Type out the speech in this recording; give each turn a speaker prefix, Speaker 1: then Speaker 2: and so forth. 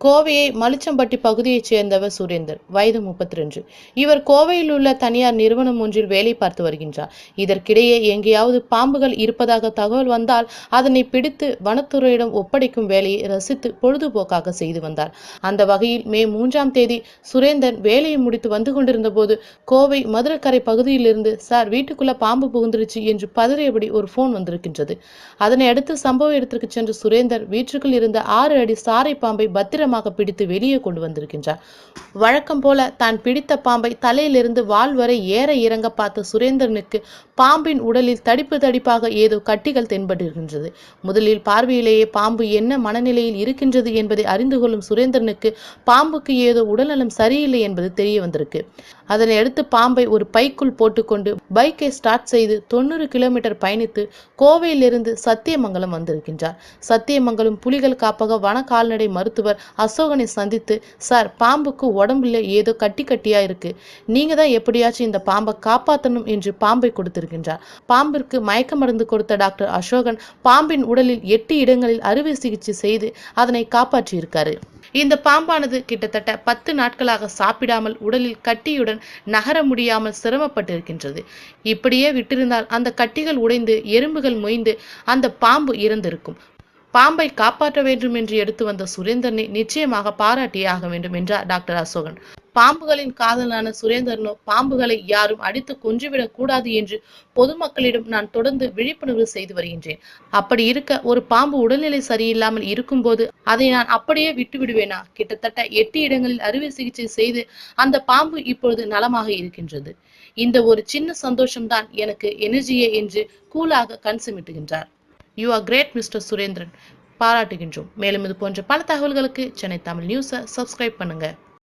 Speaker 1: கோவையை மலிச்சம்பட்டி பகுதியைச் சேர்ந்தவர் சுரேந்தர். வயது முப்பத்தி ரெண்டு இவர் கோவையில் உள்ள தனியார் நிறுவனம் ஒன்றில் வேலை பார்த்து வருகின்றார். இதற்கிடையே எங்கேயாவது பாம்புகள் இருப்பதாக தகவல் வந்தால் அதனை பிடித்து வனத்துறையிடம் ஒப்படைக்கும் வேலையை ரசித்து பொழுதுபோக்காக செய்து வந்தார். அந்த வகையில் மே மூன்றாம் தேதி சுரேந்தர் வேலையை முடித்து வந்து கொண்டிருந்த போது கோவை மதுரக்கரை பகுதியிலிருந்து சார் வீட்டுக்குள்ள பாம்பு புகுந்துருச்சு என்று பதறியபடி ஒரு போன் வந்திருக்கின்றது. அதனை அடுத்து சம்பவ இடத்திற்கு சென்ற சுரேந்தர் வீட்டுக்குள் இருந்த ஆறு அடி சாரை பாம்பை பத்திரமாக பிடித்து வெளியே கொண்டு வந்திருக்கின்றார். வழக்கம் போல தான் பிடித்த பாம்பை தலையிலிருந்து வால் வரை ஏற இறங்க பார்த்த சுரேந்திரனுக்கு பாம்பின் உடலில் தடிப்பு தடிப்பாக ஏதோ கட்டிகள் தென்படுகின்றது. முதலில் பார்வையிலேயே பாம்பு என்ன மனநிலையில் இருக்கின்றது என்பதை அறிந்து கொள்ளும் சுரேந்திரனுக்கு பாம்புக்கு ஏதோ உடல்நலம் சரியில்லை என்பது தெரிய வந்திருக்கு. அதனை அடுத்து பாம்பை ஒரு பைக்குள் போட்டுக்கொண்டு பைக்கை ஸ்டார்ட் செய்து தொண்ணூறு கிலோமீட்டர் பயணித்து கோவையிலிருந்து சத்தியமங்கலம் வந்திருக்கின்றார். சத்தியமங்கலம் புலிகள் காப்பக வன கால்நடை மருத்துவர் அசோகனை சந்தித்து சார் பாம்புக்கு உடம்புல ஏதோ கட்டி கட்டியா இருக்கு. நீங்க தான் எப்படியாச்சும் இந்த பாம்பை காப்பாற்றணும் என்று பாம்பை கொடுத்திருக்கின்றார். பாம்பிற்கு மயக்க மருந்து கொடுத்த டாக்டர் அசோகன் பாம்பின் உடலில் எட்டு இடங்களில் அறுவை சிகிச்சை செய்து அதனை காப்பாற்றியிருக்காரு. இந்த பாம்பானது கிட்டத்தட்ட பத்து நாட்களாக சாப்பிடாமல் உடலில் கட்டியுடன் நகர முடியாமல் சிரமப்பட்டிருக்கின்றது. இப்படியே விட்டிருந்தால் அந்த கட்டிகள் உடைந்து எறும்புகள் மொய்ந்து அந்த பாம்பு இறந்திருக்கும். பாம்பை காப்பாற்ற வேண்டும் என்று எடுத்து வந்த சுரேந்தரனை நிச்சயமாக பாராட்டியே ஆக வேண்டும் என்றார் டாக்டர் அசோகன். பாம்புகளின் காதலான சுரேந்தரனோ பாம்புகளை யாரும் அடித்து கொன்றுவிடக் கூடாது என்று பொதுமக்களிடம் நான் தொடர்ந்து விழிப்புணர்வு செய்து வருகின்றேன். அப்படி இருக்க ஒரு பாம்பு உடல்நிலை சரியில்லாமல் இருக்கும்போது அதை நான் அப்படியே விட்டு விடுவேனா? கிட்டத்தட்ட எட்டு இடங்களில் அறுவை சிகிச்சை செய்து அந்த பாம்பு இப்பொழுது நலமாக இருக்கின்றது. இந்த ஒரு சின்ன சந்தோஷம்தான் எனக்கு எனர்ஜியே என்று கூலாக கண் சுமிட்டுகின்றார். You are great mister Surendran பாராட்டுகின்றோம். மேலும் இது போன்ற பல தகவல்களுக்கு சென்னை தமிழ் நியூஸை சப்ஸ்கிரைப் பண்ணுங்கள்